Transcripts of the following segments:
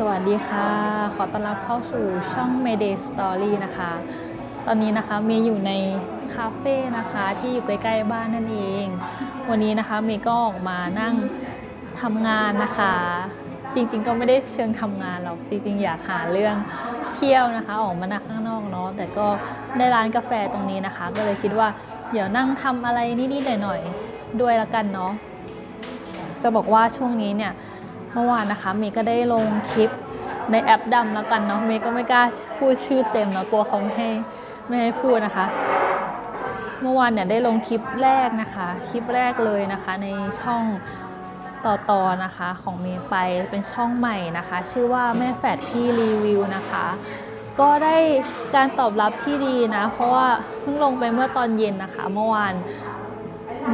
สวัสดีค่ะ ขอต้อนรับเข้าสู่ช่อง Mayday Story นะคะ ตอนนี้นะคะเมย์อยู่ในคาเฟ่นะคะที่อยู่ใกล้ๆบ้านนั่นเอง วันนี้นะคะเมย์ก็ออกมานั่งทำงานนะคะ จริงๆก็ไม่ได้เชิงทำงานหรอก จริงๆ อยากหาเรื่องเที่ยวนะคะ ออกมานั่งข้างนอกเนาะ แต่ก็ได้ร้านกาแฟตรงนี้นะคะ ก็เลยคิดว่าเดี๋ยวนั่งทำอะไรนิดๆหน่อยๆด้วยละกันเนาะ จะบอกว่าช่วงนี้เนี่ย เมื่อวานนะคะเมย์ก็ได้ลงคลิปในแอปดำแล้วกันเนาะเมย์ก็ไม่กล้าพูดชื่อเต็มเนาะกลัวเขาไม่ให้ไม่ให้พูดนะคะ เมื่อวานเนี่ยได้ลงคลิปแรกนะคะ คลิปแรกเลยนะคะในช่องต่อต่อนะคะของเมย์ไปเป็นช่องใหม่นะคะ ชื่อว่าแม่แฝดพี่รีวิวนะคะ ก็ได้การตอบรับที่ดีนะ เพราะว่าเพิ่งลงไปเมื่อตอนเย็นนะคะ เมื่อวาน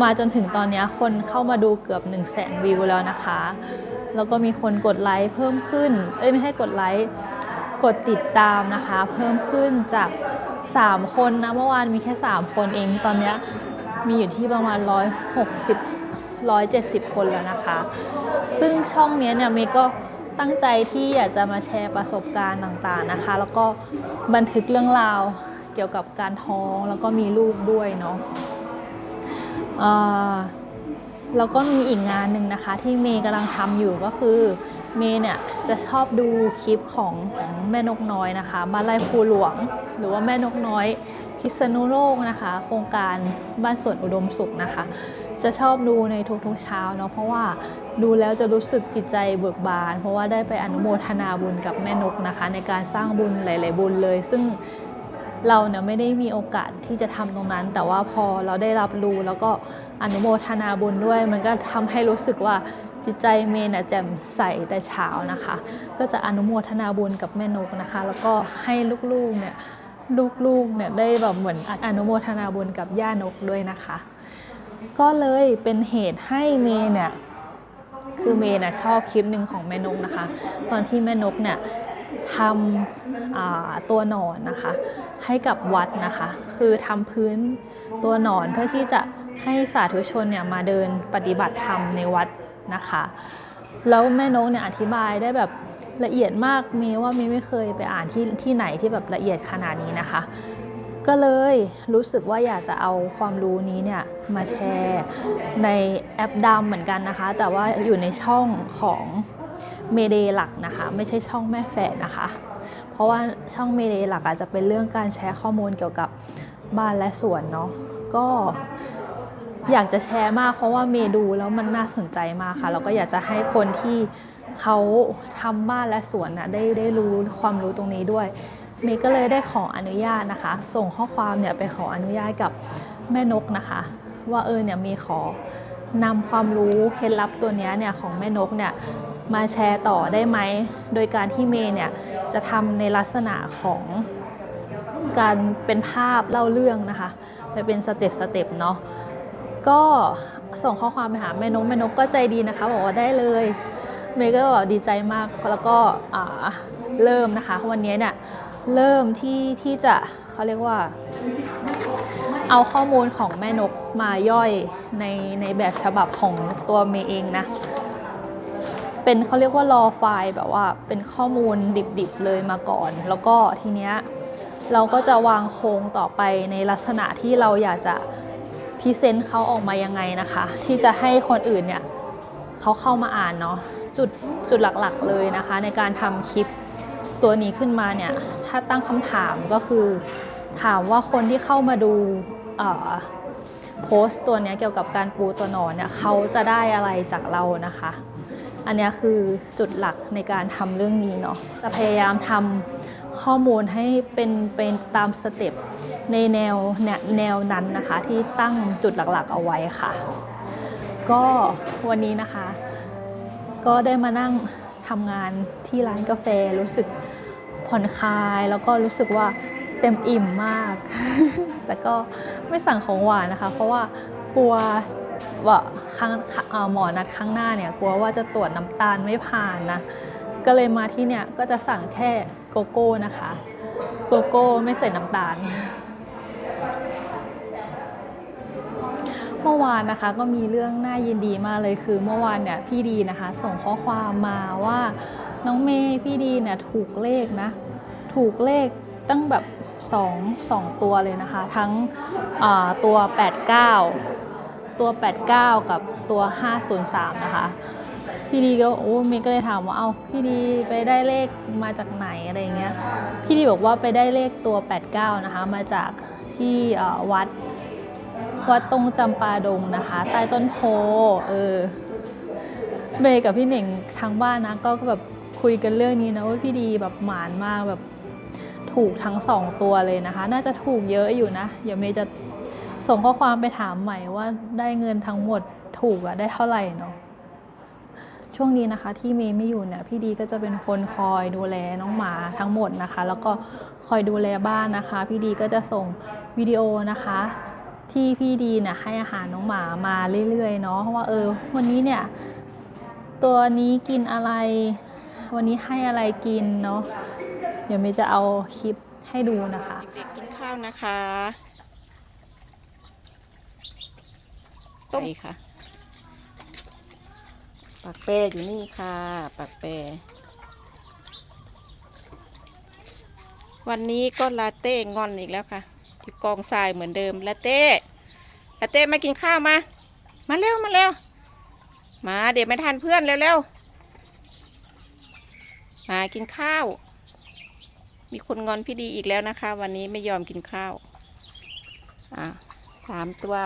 มาจนถึงตอนนี้คนเข้ามาดูเกือบ 1 0 0 0 0แสนวิวแล้วนะคะ แล้วก็มีคนกดไลค์เพิ่มขึ้น เอ้ยไม่ให้กดไลค์ กดติดตามนะคะ เพิ่มขึ้นจาก 3 คนนะ เมื่อวานมีแค่ 3 คนเอง ตอนนี้มีอยู่ที่ประมาณ 160 170 คนแล้วนะคะ ซึ่งช่องนี้เนี่ยเมย์ก็ตั้งใจที่อยากจะมาแชร์ประสบการณ์ต่างๆนะคะ แล้วก็บันทึกเรื่องราวเกี่ยวกับการท้องแล้วก็มีลูกด้วยเนาะอ่า แล้วก็มีอีกงานหนึ่งนะคะที่เมย์กำลังทำอยู่ก็คือเมย์เนี่ยจะชอบดูคลิปของแม่นกน้อยนะคะบ้านไร่ภูหลวง หรือว่าแม่นกน้อยพิษณุโลกนะคะ โครงการบ้านสวนอุดมสุขนะคะ จะชอบดูในทุกๆเช้าเนาะเพราะว่าดูแล้วจะรู้สึกจิตใจเบิกบาน เพราะว่าได้ไปอนุโมทนาบุญกับแม่นกนะคะ ในการสร้างบุญหลาย ๆ บุญเลย ซึ่ง เราเนี่ยไม่ได้มีโอกาสที่จะทำตรงนั้น แต่ว่าพอเราได้รับรู้แล้วก็อนุโมทนาบุญด้วย มันก็ทำให้รู้สึกว่าจิตใจเมนะแจ่มใสแต่เช้านะคะ ก็จะอนุโมทนาบุญกับแม่นกนะคะ แล้วก็ให้ลูกๆเนี่ยลูกๆเนี่ยได้แบบเหมือนอนุโมทนาบุญกับย่านกด้วยนะคะ ก็เลยเป็นเหตุให้เมย์เนี่ยคือเมย์นะชอบคลิปหนึ่งของแม่นกนะคะ ตอนที่แม่นกเนี่ย ทำตัวหนอนนะคะ ให้กับวัดนะคะ คือทำพื้นตัวหนอนเพื่อที่จะให้สาธุชนเนี่ยมาเดินปฏิบัติธรรมในวัดนะคะ แล้วแม่นกเนี่ยอธิบายได้แบบละเอียดมากเมยว่าเมย์ไม่เคยไปอ่านที่ที่ไหนที่แบบละเอียดขนาดนี้นะคะ ก็เลยรู้สึกว่าอยากจะเอาความรู้นี้เนี่ยมาแชร์ในแอปดำเหมือนกันนะคะ แต่ว่าอยู่ในช่องของ เมเดหลักนะคะ ไม่ใช่ช่องแม่แฝดนะคะ เพราะว่าช่องเมเดหลักอาจจะเป็นเรื่องการแชร์ข้อมูลเกี่ยวกับบ้านและสวนเนาะก็อยากจะแชร์มากเพราะว่าเมดูแล้วมันน่าสนใจมากค่ะแล้วก็อยากจะให้คนที่เขาทำบ้านและสวนนะได้ได้รู้ความรู้ตรงนี้ด้วย เมก็เลยได้ขออนุญาตนะคะ ส่งข้อความเนี่ยไปขออนุญาตกับแม่นกนะคะ ว่าเออเนี่ยเมย์ขอนำความรู้เคล็ดลับตัวเนี้เนี่ยของแม่นกเนี่ย มาแชร์ต่อได้ไหม โดยการที่เมย์เนี่ยจะทำในลักษณะของการเป็นภาพเล่าเรื่องนะคะไปเป็นสเต็ปสเต็ปเนาะก็ส่งข้อความไปหาแม่นกแม่นกก็ใจดีนะคะบอกว่าได้เลย เมย์ก็บอกดีใจมากแล้วก็เริ่มนะคะวันนี้เนี่ยเริ่มที่ที่จะเขาเรียกว่า เอาข้อมูลของแม่นกมาย่อยในในแบบฉบับของตัวเมย์เองนะ เป็นเขาเรียกว่ารอไฟล์แบบว่าเป็นข้อมูลดิบๆเลยมาก่อน แล้วก็ทีเนี้ยเราก็จะวางโครงต่อไปในลักษณะที่เราอยากจะพรีเซนต์เขาออกมายังไงนะคะ ที่จะให้คนอื่นเนี่ยเขาเข้ามาอ่านเนาะจุดจุดหลักๆเลยนะคะ ในการทำคลิปตัวนี้ขึ้นมาเนี่ยถ้าตั้งคำถามก็คือถามว่าคนที่เข้ามาดูเอ่อโพสต์ตัวเนี้ยเกี่ยวกับการปูตัวหนอนเนี่ยเขาจะได้อะไรจากเรานะคะ อันนี้คือจุดหลักในการทำเรื่องนี้เนาะจะพยายามทำข้อมูลให้เป็นเป็นตามสเต็ปในแนวแนวนั้นนะคะ ที่ตั้งจุดหลักๆเอาไว้ค่ะ ก็วันนี้นะคะ ก็ได้มานั่งทำงานที่ร้านกาแฟรู้สึกผ่อนคลายแล้วก็รู้สึกว่าเต็มอิ่มมาก แต่ก็ไม่สั่งของหวานนะคะ เพราะว่ากลัว ว่าครั้งหมอนัดครั้งหน้าเนี่ยกลัวว่าจะตรวจน้ำตาลไม่ผ่านนะ ก็เลยมาที่เนี่ยก็จะสั่งแค่โกโก้นะคะ โกโก้ไม่ใส่น้ำตาล เมื่อวานนะคะก็มีเรื่องน่ายินดีมากเลยคือเมื่อวานเนี่ยพี่ดีนะคะ ส่งข้อความมาว่าน้องเมย์พี่ดีเนี่ยถูกเลขนะ ถูกเลขตั้งแบบสองสองตัวเลยนะคะ ทั้งตัว 89 ตัว 89 กับตัว 503 นะคะ พี่ดีก็โอ้เมย์ก็เลยถามว่าเอาพี่ดีไปได้เลขมาจากไหนอะไรเงี้ย พี่ดีบอกว่าไปได้เลขตัว 89 นะคะ มาจากที่วัดวัดตรงจำปาดงนะคะ ใต้ต้นโพเออเมย์กับพี่เหน่งทางบ้านนะก็แบบคุยกันเรื่องนี้นะว่าพี่ดีแบบหมานมากแบบถูกทั้งสองตัวเลยนะคะ น่าจะถูกเยอะอยู่นะ เดี๋ยวเมย์จะ ส่งข้อความไปถามใหม่ว่าได้เงินทั้งหมดถูกอะได้เท่าไหร่เนาะช่วงนี้นะคะที่เมย์ไม่อยู่เนี่ยพี่ดีก็จะเป็นคนคอยดูแลน้องหมาทั้งหมดนะคะ แล้วก็คอยดูแลบ้านนะคะ พี่ดีก็จะส่งวิดีโอนะคะ ที่พี่ดีเนี่ยให้อาหารน้องหมามาเรื่อยๆเนาะว่าเออ วันนี้เนี่ยตัวนี้กินอะไร วันนี้ให้อะไรกินเนาะเดี๋ยวเมย์จะเอาคลิปให้ดูนะคะเด็กๆกินข้าวนะคะ ต้มค่ะ ปักเป้อยู่นี่ค่ะ ปักเป้วันนี้ก็ลาเต้งอนอีกแล้วค่ะที่กองทรายเหมือนเดิมลาเต้ลาเต้มากินข้าวมา มาเร็วมาเร็วมาเดี๋ยวไม่ทันเพื่อนเร็วๆมากินข้าว มีคนงอนพี่ดีอีกแล้วนะคะ วันนี้ไม่ยอมกินข้าวอะสามตัว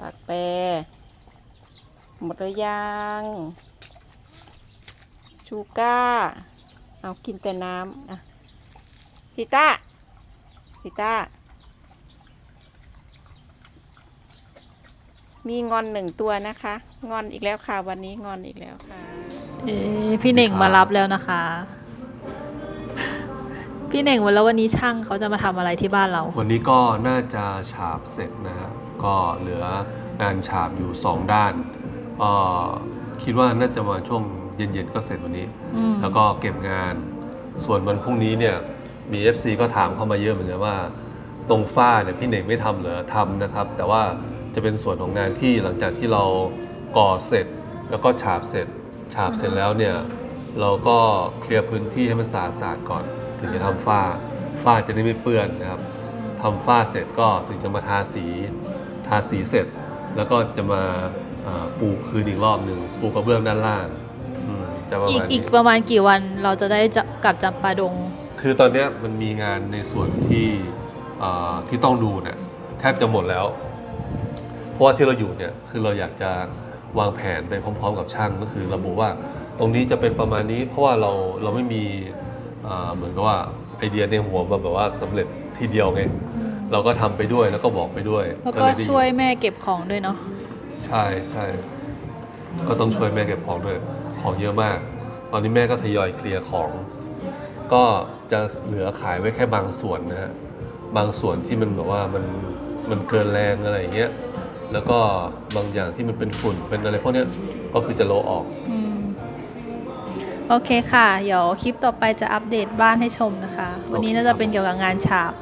ปากแปรหมดหรือยังชูก้า เอากินแต่น้ำอะซิต้าซิต้า มีงอนหนึ่งตัวนะคะ งอนอีกแล้วค่ะ วันนี้งอนอีกแล้วค่ะ เอ๊ะพี่เน่งมารับแล้วนะคะ พี่เน่งวันแล้ววันนี้ช่างเขาจะมาทำอะไรที่บ้านเรา วันนี้ก็น่าจะฉาบเสร็จนะฮะ ก็เหลืองานฉาบอยู่ 2 ด้านเอ่อคิดว่าน่าจะมาช่วงเย็นๆก็เสร็จวันนี้อืมแล้วก็เก็บงาน ส่วนวันพรุ่งนี้เนี่ยมี FC ก็ถามเข้ามาเยอะเหมือนกันว่า ตรงฝ้าเนี่ยพี่เน่งไม่ทำเหรอทำนะครับ แต่ว่าจะเป็นส่วนของงานที่หลังจากที่เราก่อเสร็จ แล้วก็ฉาบเสร็จ ฉาบเสร็จแล้วเนี่ยเราก็เคลียร์พื้นที่ให้มันสะอาดๆก่อน ถึงจะทำฝ้าฝ้าจะได้ไม่เปื้อนนะครับทำฝ้าเสร็จก็ถึงจะมาทาสีทาสีเสร็จ แล้วก็จะมาเอ่อปูคืนอีกรอบหนึ่งปูกระเบื้องด้านล่างอืมจะประอีกมาณอีกนี้ประมาณกี่วันเราจะได้จะกลับจำปาดง คือตอนเนี้ยมันมีงานในส่วนที่เอ่อที่ต้องดูเนี่ยแทบจะหมดแล้ว เพราะว่าที่เราอยู่เนี่ยคือเราอยากจะวางแผนไปพร้อม ๆ กับช่างก็คือระบุว่าตรงนี้จะเป็นประมาณนี้ เพราะว่าเราเราไม่มีเอ่อเหมือนกับว่าไอเดียในหัวมาแบบว่าสำเร็จทีเดียวไง เราก็ทำไปด้วยแล้วก็บอกไปด้วยแล้วก็เลยได้ช่วยแม่เก็บของด้วยเนาะใช่ใช่ก็ต้องช่วยแม่เก็บของด้วยของเยอะมาก ตอนนี้แม่ก็ทยอยเคลียร์ของ ก็จะเหลือขายไว้แค่บางส่วนนะฮะบางส่วนที่มันแบบว่ามันมันเกินแรงอะไรอย่างเงี้ยแล้วก็บางอย่างที่มันเป็นฝุ่นเป็นอะไรพวกเนี้ยก็คือจะโละออก อืมโอเคค่ะ เดี๋ยวคลิปต่อไปจะอัปเดตบ้านให้ชมนะคะ วันนี้น่าจะเป็นเกี่ยวกับงานฉาบ